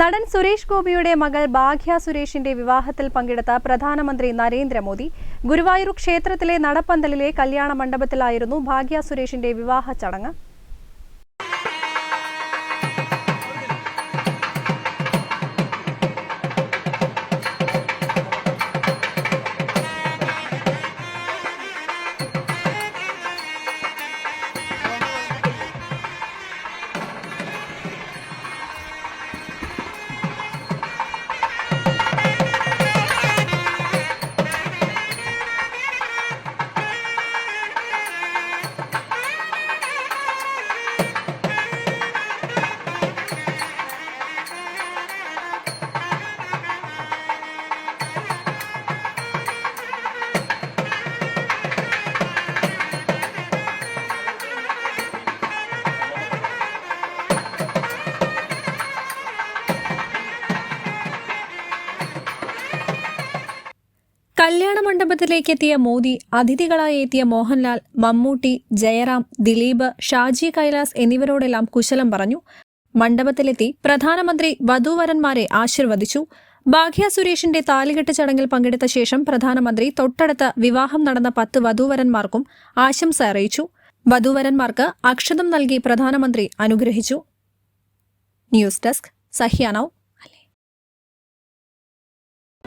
നടൻ സുരേഷ് ഗോപിയുടെ മകൾ ഭാഗ്യ സുരേഷിന്റെ വിവാഹത്തിൽ പങ്കെടുത്ത പ്രധാനമന്ത്രി നരേന്ദ്രമോദി ഗുരുവായൂർ ക്ഷേത്രത്തിലെ നടപ്പന്തലിലെ കല്യാണ മണ്ഡപത്തിലായിരുന്നു ഭാഗ്യ സുരേഷിന്റെ വിവാഹ ചടങ്ങ്. കല്യാണ മണ്ഡപത്തിലേക്ക് എത്തിയ മോദി അതിഥികളായി എത്തിയ മോഹൻലാൽ മമ്മൂട്ടി ജയറാം ദിലീപ് ഷാജി കൈലാസ് എന്നിവരോടെല്ലാം കുശലം പറഞ്ഞു. മണ്ഡപത്തിലെത്തി പ്രധാനമന്ത്രി വധൂവരന്മാരെ ആശീർവദിച്ചു. ഭാഗ്യ സുരേഷിന്റെ താലികെട്ട് ചടങ്ങിൽ പങ്കെടുത്ത ശേഷം പ്രധാനമന്ത്രി തൊട്ടടുത്ത വിവാഹം നടന്ന പത്ത് വധൂവരന്മാർക്കും ആശംസ അറിയിച്ചു. വധൂവരന്മാർക്ക് അക്ഷതം നൽകി പ്രധാനമന്ത്രി അനുഗ്രഹിച്ചു. News desk സഹ്യാനവ്